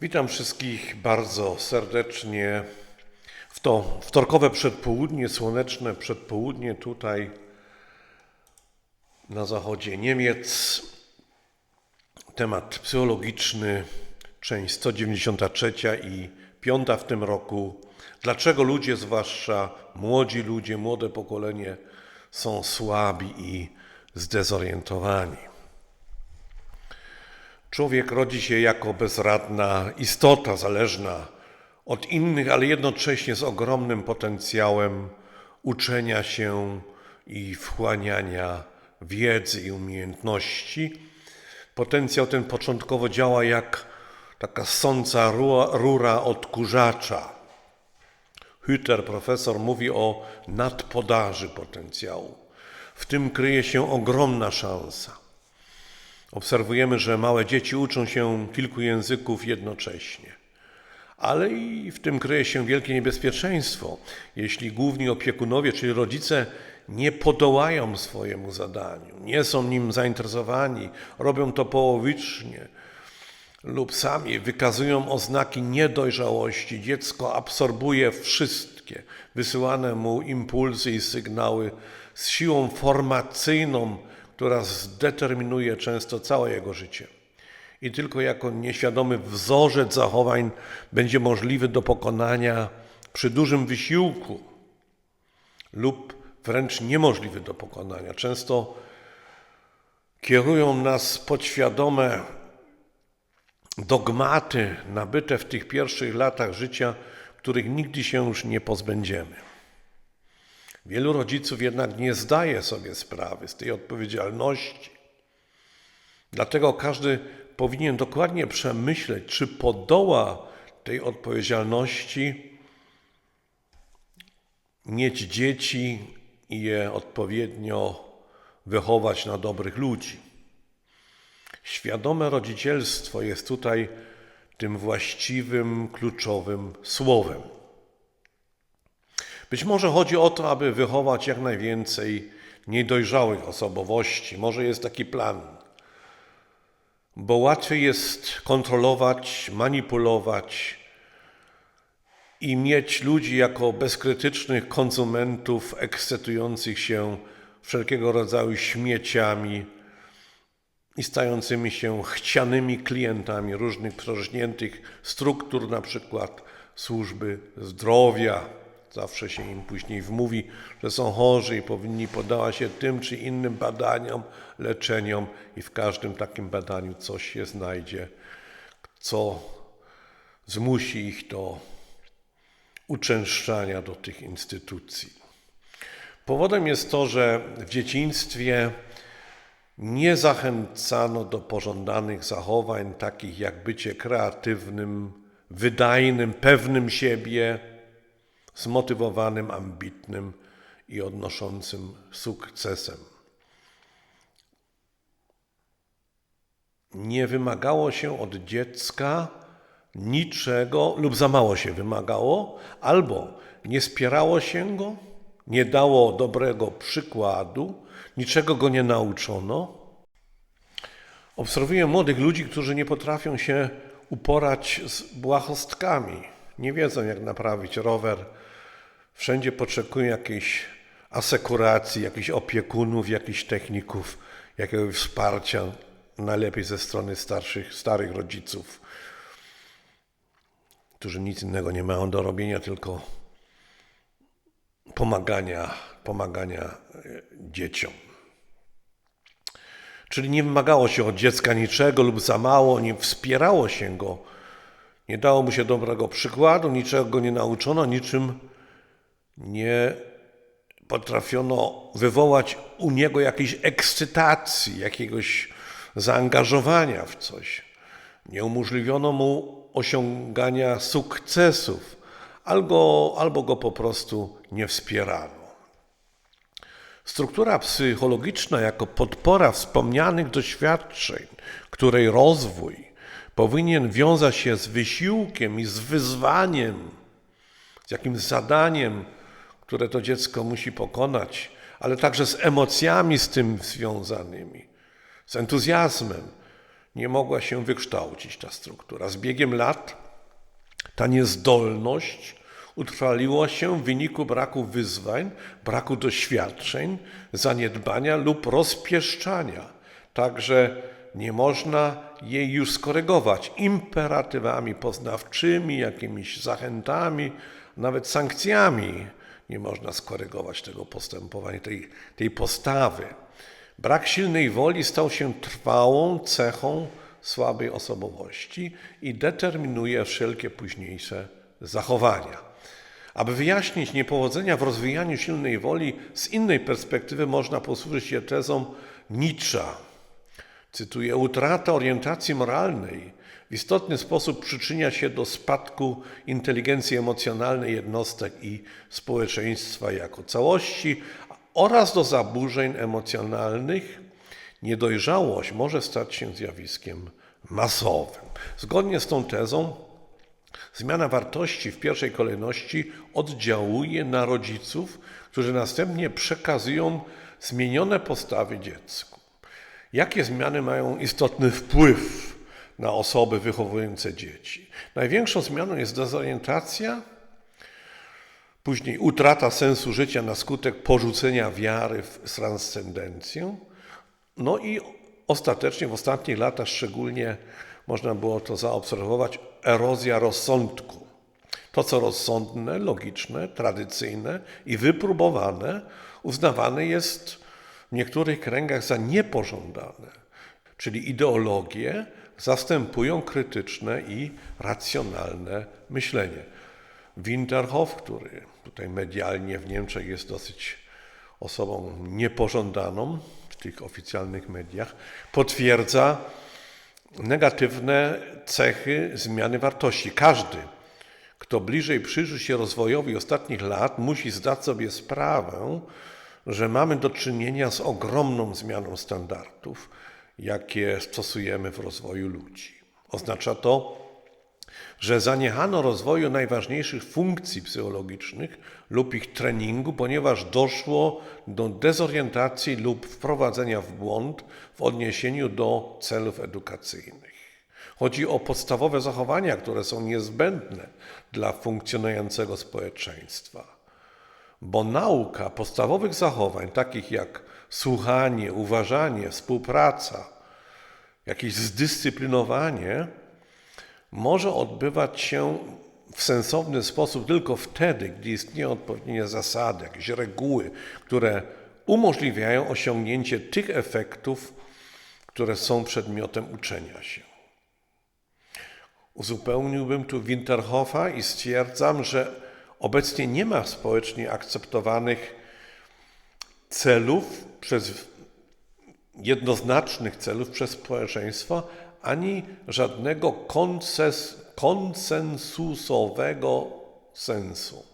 Witam wszystkich bardzo serdecznie w to wtorkowe przedpołudnie, słoneczne przedpołudnie tutaj na zachodzie Niemiec. Temat psychologiczny, część 193 i 5 w tym roku. Dlaczego ludzie, zwłaszcza młodzi ludzie, młode pokolenie, są słabi i zdezorientowani? Człowiek rodzi się jako bezradna istota, zależna od innych, ale jednocześnie z ogromnym potencjałem uczenia się i wchłaniania wiedzy i umiejętności. Potencjał ten początkowo działa jak taka sąca rura odkurzacza. Hütter, profesor, mówi o nadpodaży potencjału. W tym kryje się ogromna szansa. Obserwujemy, że małe dzieci uczą się kilku języków jednocześnie. Ale i w tym kryje się wielkie niebezpieczeństwo. Jeśli główni opiekunowie, czyli rodzice, nie podołają swojemu zadaniu, nie są nim zainteresowani, robią to połowicznie lub sami wykazują oznaki niedojrzałości, dziecko absorbuje wszystkie wysyłane mu impulsy i sygnały z siłą formacyjną, która zdeterminuje często całe jego życie. I tylko jako nieświadomy wzorzec zachowań będzie możliwy do pokonania przy dużym wysiłku lub wręcz niemożliwy do pokonania. Często kierują nas podświadome dogmaty nabyte w tych pierwszych latach życia, których nigdy się już nie pozbędziemy. Wielu rodziców jednak nie zdaje sobie sprawy z tej odpowiedzialności. Dlatego każdy powinien dokładnie przemyśleć, czy podoła tej odpowiedzialności, mieć dzieci i je odpowiednio wychować na dobrych ludzi. Świadome rodzicielstwo jest tutaj tym właściwym, kluczowym słowem. Być może chodzi o to, aby wychować jak najwięcej niedojrzałych osobowości. Może jest taki plan. Bo łatwiej jest kontrolować, manipulować i mieć ludzi jako bezkrytycznych konsumentów ekscytujących się wszelkiego rodzaju śmieciami i stającymi się chcianymi klientami różnych przerośniętych struktur, na przykład służby zdrowia Zawsze się im później wmówi, że są chorzy i powinni poddać się tym czy innym badaniom, leczeniom, i w każdym takim badaniu coś się znajdzie, co zmusi ich do uczęszczania do tych instytucji. Powodem jest to, że w dzieciństwie nie zachęcano do pożądanych zachowań, takich jak bycie kreatywnym, wydajnym, pewnym siebie zmotywowanym, ambitnym i odnoszącym sukcesem. Nie wymagało się od dziecka niczego, lub za mało się wymagało, albo nie spierało się go, nie dało dobrego przykładu, niczego go nie nauczono. Obserwuję młodych ludzi, którzy nie potrafią się uporać z błahostkami, nie wiedzą jak naprawić rower, Wszędzie potrzebują jakiejś asekuracji, jakichś opiekunów, jakichś techników, jakiegoś wsparcia, najlepiej ze strony starszych, starych rodziców, którzy nic innego nie mają do robienia, tylko pomagania, pomagania e, dzieciom. Czyli nie wymagało się od dziecka niczego lub za mało, nie wspierało się go, nie dało mu się dobrego przykładu, niczego go nie nauczono, niczym nie potrafiono wywołać u niego jakiejś ekscytacji, jakiegoś zaangażowania w coś. Nie umożliwiono mu osiągania sukcesów, albo, albo go po prostu nie wspierano. Struktura psychologiczna jako podpora wspomnianych doświadczeń, której rozwój powinien wiązać się z wysiłkiem i z wyzwaniem, z jakimś zadaniem, które to dziecko musi pokonać, ale także z emocjami z tym związanymi, z entuzjazmem. nie mogła się wykształcić ta struktura. Z biegiem lat ta niezdolność utrwaliła się w wyniku braku wyzwań, braku doświadczeń, zaniedbania lub rozpieszczania. Także nie można jej już skorygować imperatywami poznawczymi, jakimiś zachętami, nawet sankcjami. Nie można skorygować tego postępowania, tej, tej postawy. Brak silnej woli stał się trwałą cechą słabej osobowości i determinuje wszelkie późniejsze zachowania. Aby wyjaśnić niepowodzenia w rozwijaniu silnej woli z innej perspektywy, można posłużyć się tezą Nietzscha. Cytuję: Utrata orientacji moralnej w istotny sposób przyczynia się do spadku inteligencji emocjonalnej jednostek i społeczeństwa jako całości oraz do zaburzeń emocjonalnych. Niedojrzałość może stać się zjawiskiem masowym. Zgodnie z tą tezą, zmiana wartości w pierwszej kolejności oddziałuje na rodziców, którzy następnie przekazują zmienione postawy dziecku. Jakie zmiany mają istotny wpływ na osoby wychowujące dzieci? Największą zmianą jest dezorientacja, później utrata sensu życia na skutek porzucenia wiary w transcendencję, no i ostatecznie w ostatnich latach szczególnie można było to zaobserwować erozja rozsądku. To, co rozsądne, logiczne, tradycyjne i wypróbowane, uznawane jest w niektórych kręgach za niepożądane. Czyli ideologie zastępują krytyczne i racjonalne myślenie. Winterhoff, który tutaj medialnie w Niemczech jest dosyć osobą niepożądaną w tych oficjalnych mediach, potwierdza negatywne cechy zmiany wartości. Każdy, kto bliżej przyjrzy się rozwojowi ostatnich lat, musi zdać sobie sprawę, że mamy do czynienia z ogromną zmianą standardów, jakie stosujemy w rozwoju ludzi. Oznacza to, że zaniechano rozwoju najważniejszych funkcji psychologicznych lub ich treningu, ponieważ doszło do dezorientacji lub wprowadzenia w błąd w odniesieniu do celów edukacyjnych. Chodzi o podstawowe zachowania, które są niezbędne dla funkcjonującego społeczeństwa. Bo nauka podstawowych zachowań, takich jak słuchanie, uważanie, współpraca, jakieś zdyscyplinowanie, może odbywać się w sensowny sposób tylko wtedy, gdy istnieją odpowiednie zasady, jakieś reguły, które umożliwiają osiągnięcie tych efektów, które są przedmiotem uczenia się. Uzupełniłbym tu Winterhofa i stwierdzam, że obecnie nie ma społecznie akceptowanych celów przez jednoznacznych celów przez społeczeństwo, ani żadnego konses, konsensusowego sensu.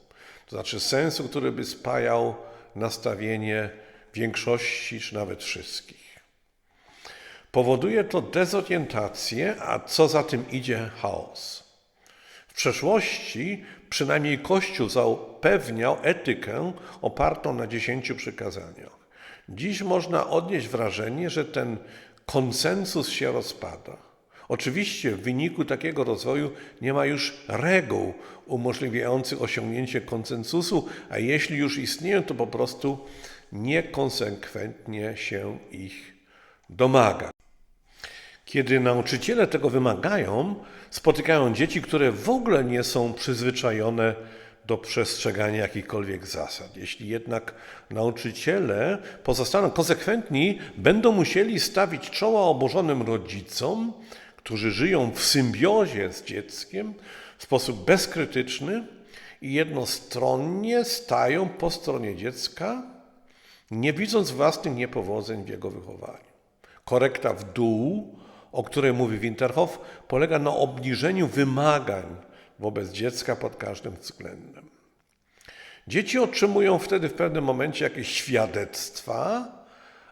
To znaczy sensu, który by spajał nastawienie większości, czy nawet wszystkich. Powoduje to dezorientację, a co za tym idzie chaos. W przeszłości przynajmniej Kościół zapewniał etykę opartą na dziesięciu przykazaniach. Dziś można odnieść wrażenie, że ten konsensus się rozpada. Oczywiście w wyniku takiego rozwoju nie ma już reguł umożliwiających osiągnięcie konsensusu, a jeśli już istnieją, to po prostu niekonsekwentnie się ich domaga. Kiedy nauczyciele tego wymagają, spotykają dzieci, które w ogóle nie są przyzwyczajone do przestrzegania jakichkolwiek zasad. Jeśli jednak nauczyciele pozostaną konsekwentni, będą musieli stawić czoła oburzonym rodzicom, którzy żyją w symbiozie z dzieckiem w sposób bezkrytyczny i jednostronnie stają po stronie dziecka, nie widząc własnych niepowodzeń w jego wychowaniu. Korekta w dół, o której mówi Winterhoff, polega na obniżeniu wymagań wobec dziecka pod każdym względem. Dzieci otrzymują wtedy w pewnym momencie jakieś świadectwa,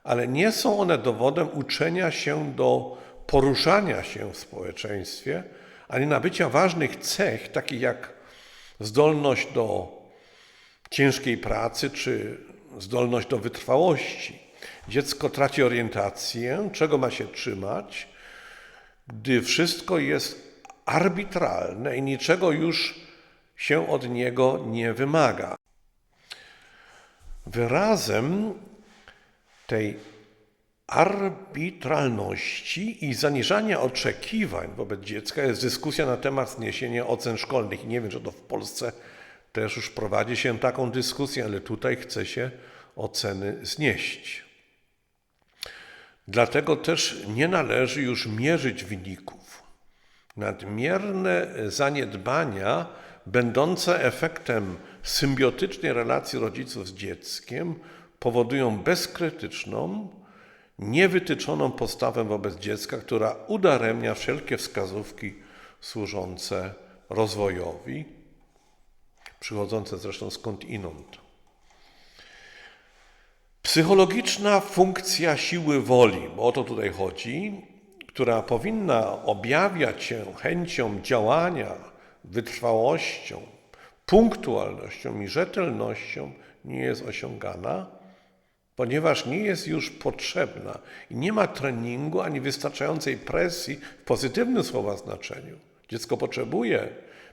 ale nie są one dowodem uczenia się do poruszania się w społeczeństwie, ani nabycia ważnych cech, takich jak zdolność do ciężkiej pracy czy zdolność do wytrwałości. Dziecko traci orientację, czego ma się trzymać, gdy wszystko jest arbitralne i niczego już się od niego nie wymaga. Wyrazem tej arbitralności i zaniżania oczekiwań wobec dziecka jest dyskusja na temat zniesienia ocen szkolnych. I nie wiem, czy to w Polsce też już prowadzi się taką dyskusję, ale tutaj chce się oceny znieść. Dlatego też nie należy już mierzyć wyników. Nadmierne zaniedbania, będące efektem symbiotycznej relacji rodziców z dzieckiem, powodują bezkrytyczną, niewytyczoną postawę wobec dziecka, która udaremnia wszelkie wskazówki służące rozwojowi, przychodzące zresztą skąd inąd. Psychologiczna funkcja siły woli, bo o to tutaj chodzi, która powinna objawiać się chęcią działania, wytrwałością, punktualnością i rzetelnością, nie jest osiągana, ponieważ nie jest już potrzebna i nie ma treningu ani wystarczającej presji w pozytywnym słowa znaczeniu. Dziecko potrzebuje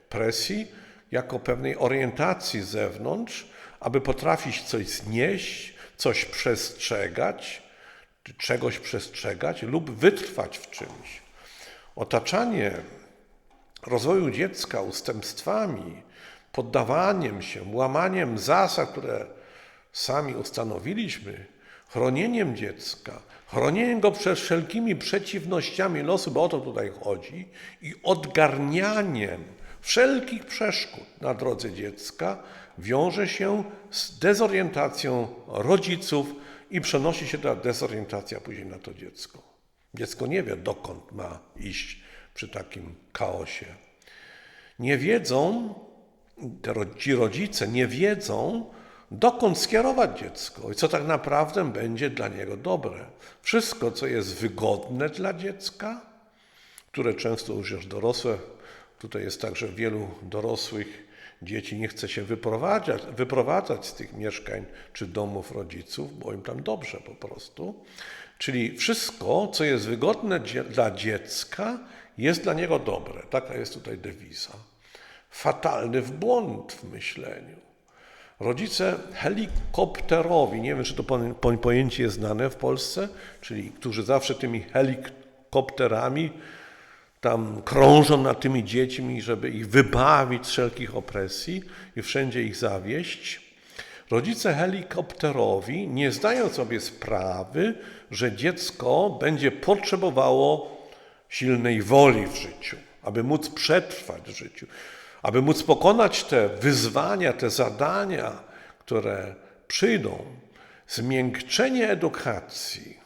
presji jako pewnej orientacji z zewnątrz, aby potrafić coś znieść, coś przestrzegać, czy czegoś przestrzegać lub wytrwać w czymś. Otaczanie rozwoju dziecka ustępstwami, poddawaniem się, łamaniem zasad, które sami ustanowiliśmy, chronieniem dziecka, chronieniem go przed wszelkimi przeciwnościami losu, bo o to tutaj chodzi, i odgarnianiem wszelkich przeszkód na drodze dziecka wiąże się z dezorientacją rodziców i przenosi się ta dezorientacja później na to dziecko. Dziecko nie wie, dokąd ma iść przy takim chaosie. Nie wiedzą, ci rodzice nie wiedzą, dokąd skierować dziecko i co tak naprawdę będzie dla niego dobre. Wszystko, co jest wygodne dla dziecka, które często już jest dorosłe, tutaj jest tak, że wielu dorosłych dzieci nie chce się wyprowadzać, wyprowadzać z tych mieszkań czy domów rodziców, bo im tam dobrze po prostu. Czyli wszystko, co jest wygodne dla dziecka, jest dla niego dobre. Taka jest tutaj dewiza. Fatalny w błąd w myśleniu. Rodzice helikopterowi, nie wiem czy to pojęcie jest znane w Polsce, czyli którzy zawsze tymi helikopterami tam krążą nad tymi dziećmi, żeby ich wybawić z wszelkich opresji i wszędzie ich zawieść. Rodzice helikopterowi nie zdają sobie sprawy, że dziecko będzie potrzebowało silnej woli w życiu, aby móc przetrwać w życiu, aby móc pokonać te wyzwania, te zadania, które przyjdą. Zmiękczenie edukacji,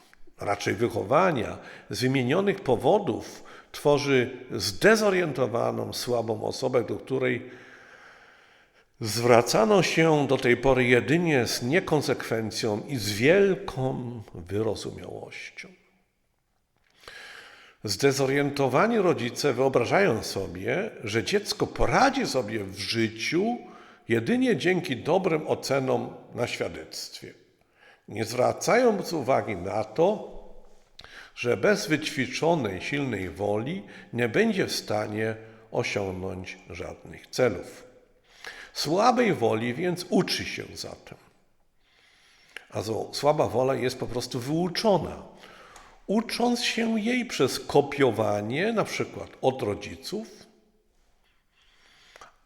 raczej wychowania, z wymienionych powodów tworzy zdezorientowaną, słabą osobę, do której zwracano się do tej pory jedynie z niekonsekwencją i z wielką wyrozumiałością. Zdezorientowani rodzice wyobrażają sobie, że dziecko poradzi sobie w życiu jedynie dzięki dobrym ocenom na świadectwie. Nie zwracając uwagi na to, że bez wyćwiczonej, silnej woli nie będzie w stanie osiągnąć żadnych celów. Słabej woli więc uczy się zatem. A słaba wola jest po prostu wyuczona. Ucząc się jej przez kopiowanie, na przykład od rodziców,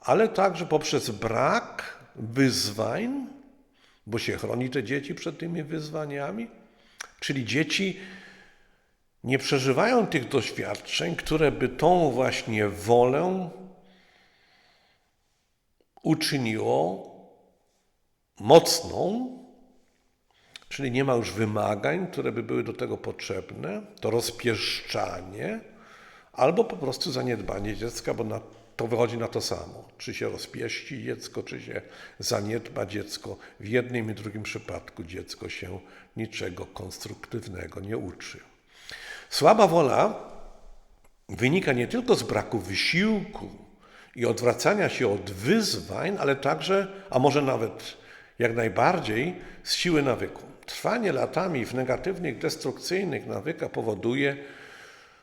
ale także poprzez brak wyzwań, bo się chroni te dzieci przed tymi wyzwaniami, czyli dzieci nie przeżywają tych doświadczeń, które by tą właśnie wolę uczyniło mocną, czyli nie ma już wymagań, które by były do tego potrzebne, to rozpieszczanie albo po prostu zaniedbanie dziecka, bo na, to wychodzi na to samo. Czy się rozpieści dziecko, czy się zaniedba dziecko. W jednym i drugim przypadku dziecko się niczego konstruktywnego nie uczy. Słaba wola wynika nie tylko z braku wysiłku i odwracania się od wyzwań, ale także, a może nawet jak najbardziej, z siły nawyku. Trwanie latami w negatywnych, destrukcyjnych nawykach powoduje,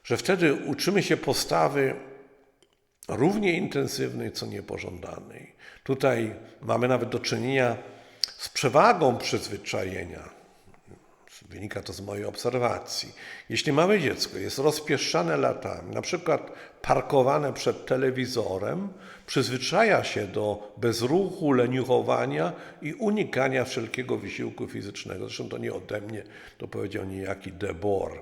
że wtedy uczymy się postawy równie intensywnej, co niepożądanej. Tutaj mamy nawet do czynienia z przewagą przyzwyczajenia. Wynika to z mojej obserwacji. Jeśli małe dziecko jest rozpieszczane latami, na przykład parkowane przed telewizorem, przyzwyczaja się do bezruchu, leniuchowania i unikania wszelkiego wysiłku fizycznego. Zresztą to nie ode mnie, to powiedział niejaki Debord.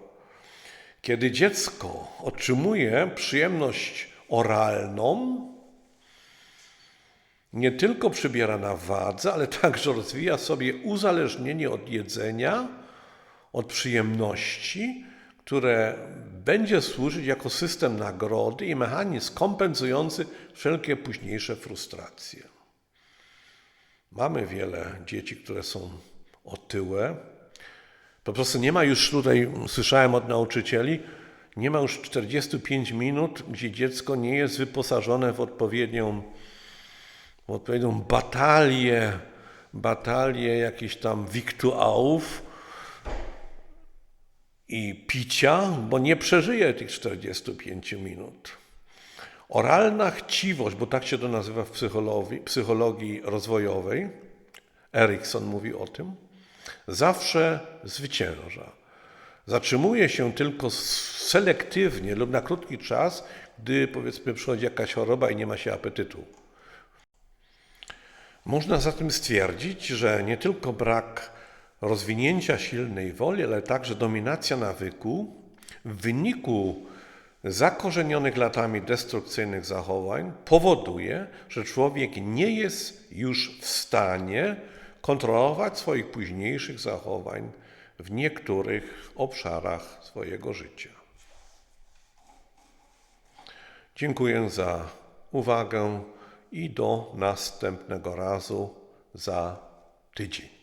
Kiedy dziecko otrzymuje przyjemność oralną, nie tylko przybiera na wadze, ale także rozwija sobie uzależnienie od jedzenia, od przyjemności, które będzie służyć jako system nagrody i mechanizm kompensujący wszelkie późniejsze frustracje. Mamy wiele dzieci, które są otyłe. Po prostu nie ma już tutaj, słyszałem od nauczycieli, nie ma już 45 minut, gdzie dziecko nie jest wyposażone w odpowiednią, w odpowiednią batalię, batalię jakichś tam wiktuałów i picia, bo nie przeżyje tych 45 minut. Oralna chciwość, bo tak się to nazywa w psychologii, psychologii rozwojowej, Erikson mówi o tym, zawsze zwycięża. Zatrzymuje się tylko selektywnie lub na krótki czas, gdy powiedzmy przychodzi jakaś choroba i nie ma się apetytu. Można zatem stwierdzić, że nie tylko brak rozwinięcia silnej woli, ale także dominacja nawyku w wyniku zakorzenionych latami destrukcyjnych zachowań powoduje, że człowiek nie jest już w stanie kontrolować swoich późniejszych zachowań w niektórych obszarach swojego życia. Dziękuję za uwagę i do następnego razu za tydzień.